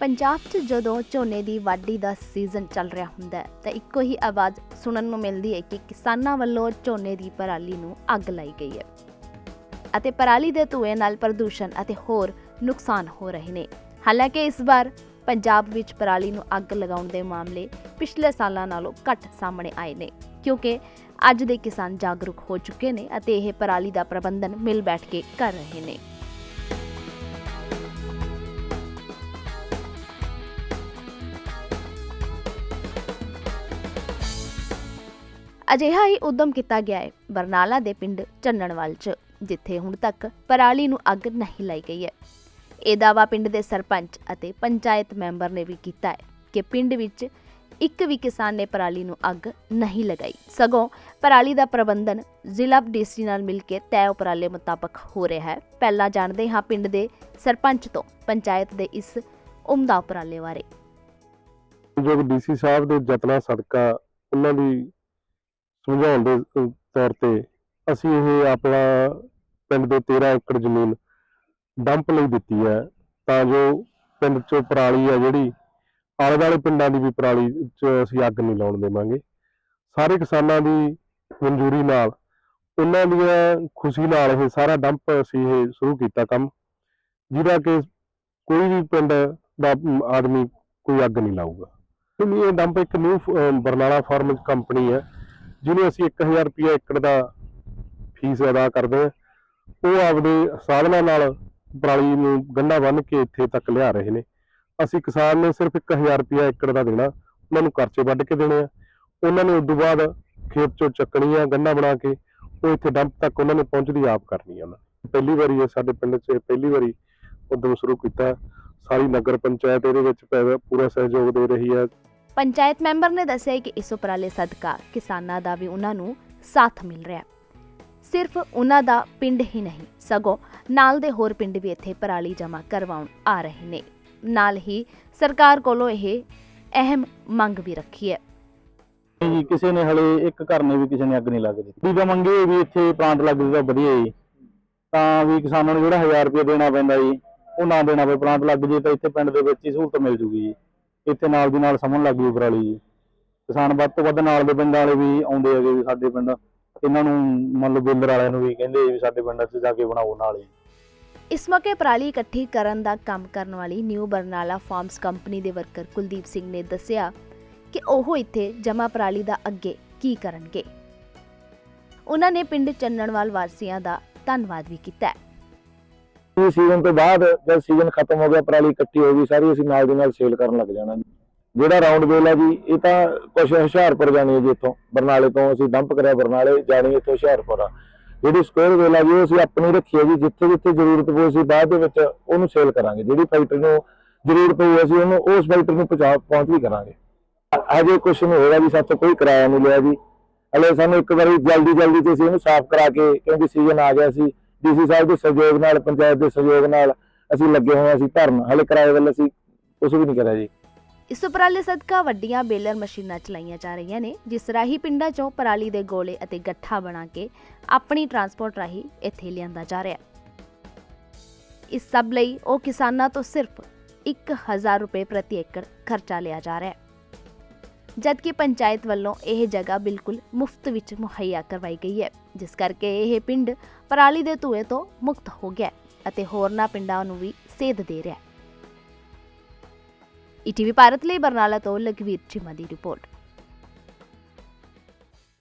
ਪੰਜਾਬ 'ਚ ਜਦੋਂ ਝੋਨੇ ਦੀ ਵਾਢੀ ਦਾ ਸੀਜ਼ਨ ਚੱਲ ਰਿਹਾ ਹੁੰਦਾ ਹੈ, ਤਾਂ ਇੱਕੋ ਹੀ ਆਵਾਜ਼ ਸੁਣਨ ਨੂੰ ਮਿਲਦੀ ਹੈ ਕਿ ਕਿਸਾਨਾਂ ਵੱਲੋਂ ਝੋਨੇ ਦੀ ਪਰਾਲੀ ਨੂੰ ਅੱਗ ਲਾਈ ਗਈ ਹੈ। ਅਤੇ ਪਰਾਲੀ ਦੇ ਧੂਏ ਨਾਲ ਪ੍ਰਦੂਸ਼ਣ ਅਤੇ ਹੋਰ ਨੁਕਸਾਨ ਹੋ ਰਹੇ ਨੇ। ਹਾਲਾਂਕਿ ਇਸ ਵਾਰ ਪੰਜਾਬ ਵਿੱਚ ਪਰਾਲੀ ਨੂੰ ਅੱਗ ਲਗਾਉਣ ਦੇ ਮਾਮਲੇ ਪਿਛਲੇ ਸਾਲਾਂ ਨਾਲੋਂ ਘੱਟ ਸਾਹਮਣੇ ਆਏ ਨੇ, ਕਿਉਂਕਿ ਅੱਜ ਦੇ ਕਿਸਾਨ ਜਾਗਰੂਕ ਹੋ ਚੁੱਕੇ ਨੇ ਅਤੇ ਇਹ ਪਰਾਲੀ ਦਾ ਪ੍ਰਬੰਧਨ ਮਿਲ ਬੈਠ ਕੇ ਕਰ ਰਹੇ ਨੇ। ਅਜਿਹਾ ਹੀ ਉਦਮ ਕੀਤਾ ਗਿਆ ਹੈ ਬਰਨਾਲਾ ਦੇ ਪਿੰਡ ਚੰਨਣਵਾਲ 'ਚ, ਜਿੱਥੇ ਹੁਣ ਤੱਕ ਪਰਾਲੀ ਨੂੰ ਅੱਗ ਨਹੀਂ ਲਾਈ ਗਈ ਹੈ। ਇਹ ਦਾਅਵਾ ਪਿੰਡ ਦੇ ਸਰਪੰਚ ਅਤੇ ਪੰਚਾਇਤ ਮੈਂਬਰ ਨੇ ਵੀ ਕੀਤਾ ਹੈ ਕਿ ਪਿੰਡ ਵਿੱਚ ਇੱਕ ਵੀ ਕਿਸਾਨ ਨੇ ਪਰਾਲੀ ਨੂੰ ਅੱਗ ਨਹੀਂ ਲਗਾਈ। ਸਗੋਂ ਪਰਾਲੀ ਦਾ ਪ੍ਰਬੰਧਨ ਜ਼ਿਲ੍ਹਾ ਡੀਸੀ ਨਾਲ ਮਿਲ ਕੇ ਤੈਅ ਉਪਰਾਲੇ ਮੁਤਾਬਕ ਹੋ ਰਿਹਾ ਹੈ। ਪਹਿਲਾਂ ਜਾਣਦੇ ਹਾਂ ਪਿੰਡ ਦੇ ਸਰਪੰਚ ਤੋਂ, ਪੰਚਾਇਤ ਦੇ ਇਸ ਉਮਦਾ ਉਪਰਾਲੇ ਬਾਰੇ। ਜੋ ਡੀਸੀ ਸਾਹਿਬ ਦੇ ਯਤਨਾਂ ਸਦਕਾ, ਉਹਨਾਂ ਦੀ ਸਮਝਾਉਣ ਦੇ ਤੌਰ ਤੇ ਅਸੀਂ ਇਹ ਆਪਣਾ ਪਿੰਡ ਦੇ 13 ਏਕੜ ਜ਼ਮੀਨ ਡੰਪ ਲਈ ਦਿੱਤੀ ਹੈ, ਤਾਂ ਜੋ ਪਿੰਡ ਚੋਂ ਪਰਾਲੀ ਹੈ ਜਿਹੜੀ, ਆਲੇ ਦੁਆਲੇ ਪਿੰਡਾਂ ਦੀ ਵੀ ਪਰਾਲੀ ਚ ਅਸੀਂ ਅੱਗ ਨਹੀਂ ਲਾਉਣ ਦੇਵਾਂਗੇ। ਸਾਰੇ ਕਿਸਾਨਾਂ ਦੀ ਮਨਜ਼ੂਰੀ ਨਾਲ, ਉਹਨਾਂ ਦੀਆਂ ਖੁਸ਼ੀ ਨਾਲ ਇਹ ਸਾਰਾ ਡੰਪ ਅਸੀਂ ਇਹ ਸ਼ੁਰੂ ਕੀਤਾ ਕੰਮ, ਜਿਹਦਾ ਕਿ ਕੋਈ ਵੀ ਪਿੰਡ ਦਾ ਆਦਮੀ ਕੋਈ ਅੱਗ ਨਹੀਂ ਲਾਊਗਾ। ਇਹ ਡੰਪ ਇੱਕ ਨਿਊ ਬਰਨਾਲਾ ਫਾਰਮ ਕੰਪਨੀ ਹੈ। ਜਿਹਨੂੰ ਅਸੀਂ 1000 ਰੁਪਏ ਏਕੜ ਦਾ ਫੀਸ ਅਦਾ ਕਰਦੇ ਹਾਂ, ਉਹ ਆਪਦੇ ਸਾਧਨਾਂ ਨਾਲ ਪਰਾਲੀ ਨੂੰ ਗੰਢਾ ਬੰਨ੍ਹ ਕੇ ਇੱਥੇ ਤੱਕ ਲਿਆ ਰਹੇ ਨੇ। ਅਸੀਂ ਕਿਸਾਨ ਨੇ ਸਿਰਫ 1000 ਰੁਪਏ ਏਕੜ ਦਾ ਦੇਣਾ, ਉਹਨਾਂ ਨੂੰ ਖਰਚੇ ਵੱਢ ਕੇ ਦੇਣੇ ਆ। ਉਹਨਾਂ ਨੇ ਉਸ ਤੋਂ ਬਾਅਦ ਖੇਤ ਚੋਂ ਚੱਕਣੀ ਆ ਗੰਢਾ ਬਣਾ ਕੇ ਉਹ ਇੱਥੇ ਡੰਪ ਤੱਕ ਉਹਨਾਂ ਨੂੰ ਪਹੁੰਚਦੀ ਆਪ ਕਰਨੀ ਆ ਉਹਨਾਂ ਪਹਿਲੀ ਵਾਰੀ ਇਹ ਸਾਡੇ ਪਿੰਡ 'ਚ ਪਹਿਲੀ ਵਾਰੀ ਉਦਮ ਸ਼ੁਰੂ ਕੀਤਾ। ਸਾਰੀ ਨਗਰ ਪੰਚਾਇਤ ਇਹਦੇ ਵਿੱਚ ਪੈ- ਪੂਰਾ ਸਹਿਯੋਗ ਦੇ ਰਹੀ ਹੈ। ਪੰਚਾਇਤ ਮੈਂਬਰ ਨੇ ਦੱਸਿਆ ਕਿ ਇਸ ਉਪਰਾਲੇ ਸਦਕਾ ਕਿਸਾਨਾਂ ਦਾ ਵੀ ਉਹਨਾਂ ਨੂੰ ਸਾਥ ਮਿਲ ਰਿਹਾ ਹੈ। ਸਿਰਫ ਉਹਨਾਂ ਦਾ ਪਿੰਡ ਹੀ ਨਹੀਂ, ਸਗੋਂ ਨਾਲ ਦੇ ਹੋਰ ਪਿੰਡ ਵੀ ਇੱਥੇ ਪਰਾਲੀ ਜਮ੍ਹਾਂ ਕਰਵਾਉਣ ਆ ਰਹੇ ਨੇ। ਨਾਲ ਹੀ ਸਰਕਾਰ ਕੋਲੋਂ ਇਹ ਅਹਿਮ ਮੰਗ ਵੀ ਰੱਖੀ ਹੈ। ਜੀ, ਕਿਸੇ ਨੇ ਹਲੇ ਇੱਕ ਘਰ ਨੇ ਵੀ ਕਿਸੇ ਨੇ ਅੱਗ ਨਹੀਂ ਲੱਗ ਦਿੱਤੀ। ਵੀ ਮੰਗੇ ਵੀ ਇੱਥੇ ਪਲਾਂਟ ਲੱਗ ਜੂਗਾ ਵਧੀਆ ਜੀ। ਤਾਂ ਵੀ ਕਿਸਾਨਾਂ ਨੂੰ ਜਿਹੜਾ 1000 ਰੁਪਏ ਦੇਣਾ ਪੈਂਦਾ ਜੀ, ਉਹ ਨਾ ਦੇਣਾ ਪਏ ਪਲਾਂਟ ਲੱਗ ਜੇ ਤਾਂ ਇੱਥੇ ਪਿੰਡ ਦੇ ਵਿੱਚ ਹੀ ਸਹੂਲਤ ਮਿਲ ਜੂਗੀ ਜੀ। ਇੱਥੇ ਨਾਲ ਦੀ ਨਾਲ ਸਮਨ ਲੱਗ ਜੂ ਪਰਾਲੀ ਜੀ। ਕਿਸਾਨ ਵੱਧ ਤੋਂ ਵੱਧ ਨਾਲ ਦੇ ਪਿੰਡਾਂ ਵਾਲੇ ਵੀ ਆਉਂਦੇ ਹੈਗੇ ਵੀ ਸਾਡੇ ਪਿੰਡ। ਇਹਨਾਂ ਨੂੰ ਮੰਨ ਲਓ ਬੇਲਰ ਵਾਲਿਆਂ ਨੂੰ ਵੀ ਕਹਿੰਦੇ ਵੀ ਸਾਡੇ ਪਿੰਡ 'ਚ ਜਾ ਕੇ ਬਣਾਓ ਨਾਲ ਹੀ। ਇਸ ਮੌਕੇ ਪਰਾਲੀ ਇਕੱਠੀ ਕਰਨ ਦਾ ਕੰਮ ਕਰਨ ਵਾਲੀ ਨਿਊ ਬਰਨਾਲਾ ਫਾਰਮਸ ਕੰਪਨੀ ਦੇ ਵਰਕਰ ਕੁਲਦੀਪ ਸਿੰਘ ਨੇ ਦੱਸਿਆ ਕਿ ਉਹ ਇੱਥੇ ਜਮਾ ਪਰਾਲੀ ਦਾ ਅੱਗੇ ਕੀ ਕਰਨਗੇ। ਉਹਨਾਂ ਨੇ ਪਿੰਡ ਚੰਨਣਵਾਲ ਵਾਸੀਆਂ ਦਾ ਧੰਨਵਾਦ ਵੀ ਕੀਤਾ ਹੈ ਸੀਜ਼ਨ ਤੋਂ ਬਾਅਦ ਜਦ ਸੀਜ਼ਨ ਖਤਮ ਹੋ ਗਿਆ, ਪਰਾਲੀ ਇਕੱਠੀ ਹੋ ਗਈ, ਸਾਰੀ ਅਸੀਂ ਨਾਲ ਦੀ ਨਾਲ ਸੇਲ ਕਰਨ ਲੱਗ ਜਾਣਾ ਜੀ। ਜਿਹੜਾ ਰਾਉਂਡ ਵੇਲ ਹੈ ਜੀ, ਇਹ ਤਾਂ ਕੁਝ ਹੁਸ਼ਿਆਰਪੁਰ ਜਾਣੀ ਹੈ ਜੀ ਇੱਥੋਂ। ਬਰਨਾਲੇ ਤੋਂ ਅਸੀਂ ਡੰਪ ਕਰਿਆ ਬਰਨਾਲੇ, ਜਾਣੀ ਇੱਥੋਂ ਹੁਸ਼ਿਆਰਪੁਰ ਆ। ਜਿਹੜੀ ਸਕੁਅਰ ਵੇਲ ਹੈ ਜੀ, ਉਹ ਅਸੀਂ ਆਪਣੀ ਰੱਖੀ ਹੈ ਜੀ, ਜਿੱਥੇ ਜਿੱਥੇ ਜ਼ਰੂਰਤ ਪਊ ਅਸੀਂ ਬਾਅਦ ਦੇ ਵਿੱਚ ਉਹਨੂੰ ਸੇਲ ਕਰਾਂਗੇ। ਜਿਹੜੀ ਫੈਕਟਰੀ ਨੂੰ ਜ਼ਰੂਰਤ ਪਈ ਅਸੀਂ ਉਹਨੂੰ, ਉਸ ਫੈਕਟਰੀ ਨੂੰ ਪਹੁੰਚਾ ਪਹੁੰਚ ਵੀ ਕਰਾਂਗੇ। ਅਜੇ ਕੁਝ ਨਹੀਂ ਹੋਇਆ ਜੀ, ਸਾਥੋਂ ਕੋਈ ਕਿਰਾਇਆ ਨਹੀਂ ਲਿਆ ਜੀ। ਹਲੇ ਸਾਨੂੰ ਇੱਕ ਵਾਰੀ ਜਲਦੀ ਜਲਦੀ ਤੇ ਅਸੀਂ ਇਹਨੂੰ ਸਾਫ਼ ਕਰਾ ਕੇ, ਕਿਉਂਕਿ ਸੀਜ਼ਨ ਆ ਗਿਆ ਸੀ ਡੀਸੀ ਸਾਹਿਬ ਦੇ ਸਹਿਯੋਗ ਨਾਲ, ਪੰਚਾਇਤ ਦੇ ਸਹਿਯੋਗ ਨਾਲ ਅਸੀਂ ਲੱਗੇ ਹੋਏ ਅਸੀਂ ਧਰਨ ਹਲੇ ਕਿਰਾਏ ਵੱਲ ਅਸੀਂ ਕੁਝ ਵੀ ਨਹੀਂ ਕਰਿਆ ਜੀ। ਇਸ ਉਪਰਾਲੇ ਸਦਕਾ ਵੱਡੀਆਂ ਬੇਲਰ ਮਸ਼ੀਨਾਂ ਚਲਾਈਆਂ ਜਾ ਰਹੀਆਂ ਨੇ, ਜਿਸ ਰਾਹੀਂ ਪਿੰਡਾਂ 'ਚੋਂ ਪਰਾਲੀ ਦੇ ਗੋਲੇ ਅਤੇ ਗੱਠਾ ਬਣਾ ਕੇ ਆਪਣੀ ਟਰਾਂਸਪੋਰਟ ਰਾਹੀਂ ਇੱਥੇ ਲਿਆਂਦਾ ਜਾ ਰਿਹਾ। ਇਸ ਸਭ ਲਈ ਉਹ ਕਿਸਾਨਾਂ ਤੋਂ ਸਿਰਫ 1000 ਰੁਪਏ ਪ੍ਰਤੀ ਏਕੜ ਖਰਚਾ ਲਿਆ ਜਾ ਰਿਹਾ ਹੈ। ਜਦਕਿ ਪੰਚਾਇਤ ਵੱਲੋਂ ਇਹ ਜਗ੍ਹਾ ਬਿਲਕੁਲ ਮੁਫਤ ਵਿੱਚ ਮੁਹੱਈਆ ਕਰਵਾਈ ਗਈ ਹੈ, ਜਿਸ ਕਰਕੇ ਇਹ ਪਿੰਡ ਪਰਾਲੀ ਦੇ ਧੂਏ ਤੋਂ ਮੁਕਤ ਹੋ ਗਿਆ ਅਤੇ ਹੋਰਨਾਂ ਪਿੰਡਾਂ ਨੂੰ ਵੀ ਸੇਧ ਦੇ ਰਿਹਾ ਹੈ। ਈਟੀਵੀ ਭਾਰਤ ਲਈ ਬਰਨਾਲਾ ਤੋਂ ਲਖਵੀਰ ਚੀਮਾ ਦੀ ਰਿਪੋਰਟ।